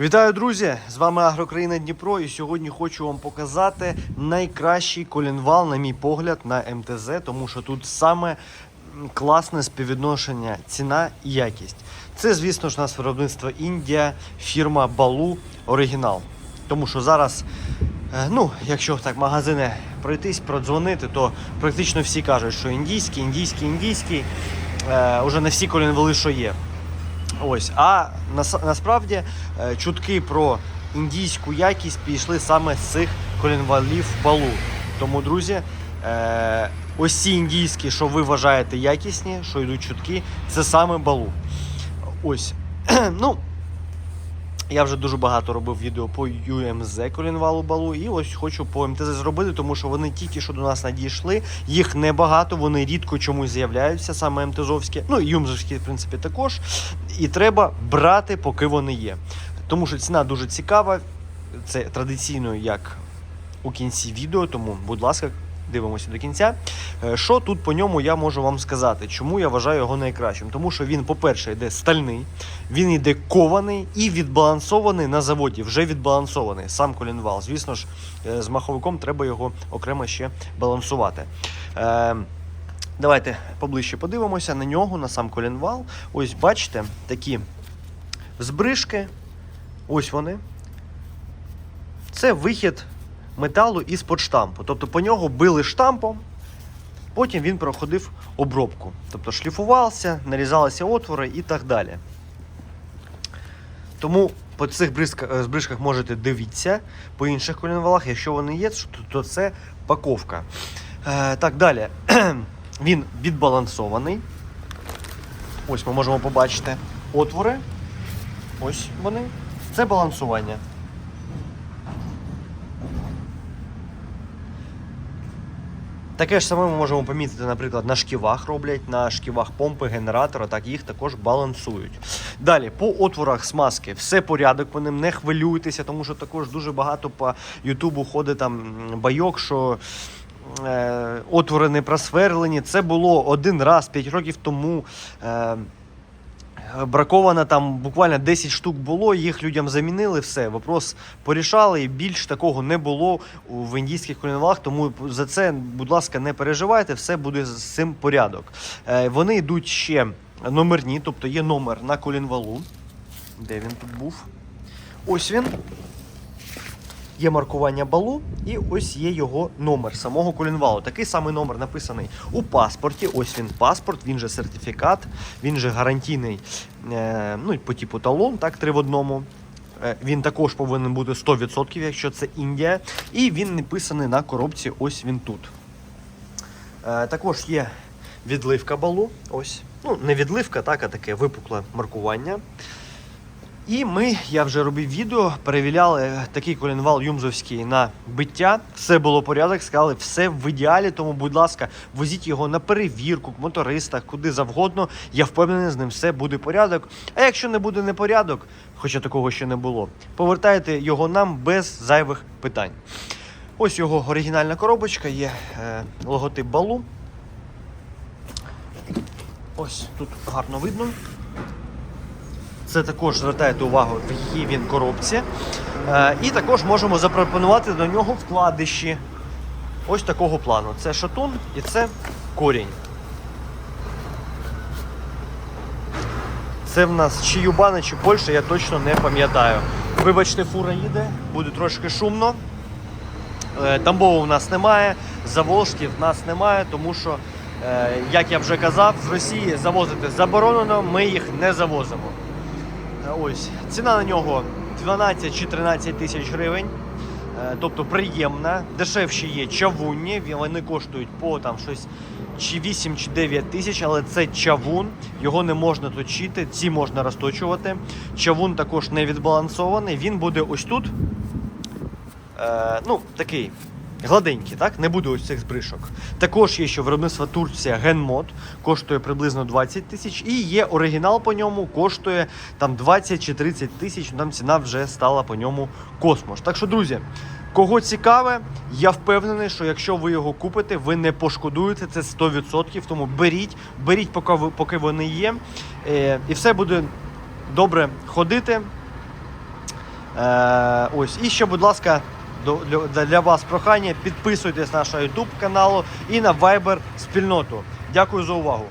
Вітаю, друзі! З вами Агрокраїна Дніпро, і сьогодні хочу вам показати найкращий колінвал, на мій погляд, на МТЗ, тому що тут саме класне співвідношення ціна і якість. Це, звісно ж, у нас виробництво Індія, фірма Балу Оригінал. Тому що зараз, е, ну, якщо так магазини пройтись, продзвонити, то практично всі кажуть, що індійський, індійський, індійський. Е, уже не всі колінвали, що є. Ось, а нас, насправді е, чутки про індійську якість пішли саме з цих колінвалів балу. Тому, друзі, е, ось ці індійські, що ви вважаєте якісні, що йдуть чутки, це саме балу. Ось. ну, я вже дуже багато робив відео по UMZ колінвалу балу, і ось хочу по МТЗ зробити, тому що вони тільки що до нас надійшли. Їх небагато, вони рідко чомусь з'являються, саме МТЗовські, ну і юмзовські, в принципі, також. І треба брати, поки вони є. Тому що ціна дуже цікава. Це традиційно як у кінці відео, тому, будь ласка, дивимося до кінця. Е, Що тут по ньому я можу вам сказати? Чому я вважаю його найкращим? Тому що він, по-перше, йде стальний, він йде кований і відбалансований на заводі, вже відбалансований. Сам колінвал. Звісно ж, е, з маховиком треба його окремо ще балансувати. Е, Давайте поближче подивимося на нього, на сам колінвал. Ось бачите, такі збрижки. Ось вони. Це вихід металу із-под штампу. Тобто по нього били штампом, потім він проходив обробку. Тобто шліфувався, нарізалися отвори і так далі. Тому по цих бризках, е, можете дивитися по інших колінвалах, якщо вони є, то це паковка. Е, так, далі. Він відбалансований. Ось ми можемо побачити отвори. Ось вони. Це балансування. Таке ж саме ми можемо помітити, наприклад, на шківах роблять, на шківах помпи, генератора, так їх також балансують. Далі, по отворах смазки, все порядок по ним, не хвилюйтеся, тому що також дуже багато по Ютубу ходить там байок, що е, отвори не просверлені. Це було один раз 5 років тому. Е, Браковано там буквально 10 штук було, їх людям замінили, все. Вопрос порішали, і більш такого не було в індійських колінвалах, тому за це, будь ласка, не переживайте, все буде з цим порядок. Е, Вони йдуть ще номерні, тобто є номер на колінвалу. Де він тут був? Ось він. Є маркування балу, і ось є його номер самого колінвалу. Такий самий номер написаний у паспорті. Ось він паспорт, він же сертифікат, він же гарантійний е, ну, по типу талон, так, три в одному. Е, Він також повинен бути 100%, якщо це Індія. І він написаний на коробці. Ось він тут. Е, Також є відливка балу. Ось. Ну, не відливка, так, а таке випукле маркування. І ми, я вже робив відео, перевіряли такий колінвал юмзовський на биття. Все було порядок, сказали, все в ідеалі. Тому, будь ласка, возіть його на перевірку, к мотористах, куди завгодно. Я впевнений, з ним все буде порядок. А якщо не буде непорядок, хоча такого ще не було, повертайте його нам без зайвих питань. Ось його оригінальна коробочка, є е, логотип балу. Ось тут гарно видно. Це також звертайте увагу, в якій він коробці. Е, і також можемо запропонувати до нього вкладиші ось такого плану. Це шатун і це корінь. Це в нас чи Юбана, чи Польща, я точно не пам'ятаю. Вибачте, фура їде, буде трошки шумно. Е, Тамбову в нас немає, Заволжки в нас немає, тому що, е, як я вже казав, з Росії завозити заборонено, ми їх не завозимо. Ось ціна на нього 12 чи 13 тисяч гривень. Е, Тобто приємна. Дешевші є чавунні, вони коштують по там щось чи 8 чи 9 тисяч, але це чавун, його не можна точити, ці можна розточувати. Чавун також не відбалансований, він буде ось тут. Е, ну, такий гладенький, так? Не буде ось цих збришок. Також є ще виробництво Турція Генмод, коштує приблизно 20 тисяч. І є оригінал по ньому, коштує там 20 чи 30 тисяч. Там ціна вже стала по ньому космос. Так що, друзі, кого цікаве, я впевнений, що якщо ви його купите, ви не пошкодуєте це 100%. Тому беріть, беріть, поки, ви- поки вони є. Е, і все буде добре ходити. Е, ось. І ще, будь ласка, для вас прохання, підписуйтесь на наш YouTube каналу і на Viber спільноту. Дякую за увагу.